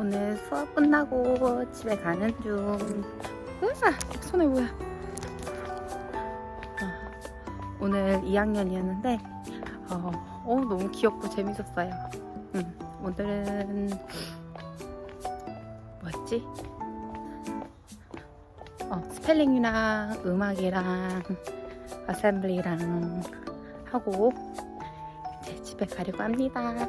오늘 수업 끝나고 집에 가는 중. 으아, 손에 뭐야? 어, 오늘 2학년이었는데 어, 어, 너무 귀엽고 재밌었어요. 음, 오늘은 뭐였지? 어, 스펠링이랑 음악이랑 어셈블리랑 하고 이제 집에 가려고 합니다.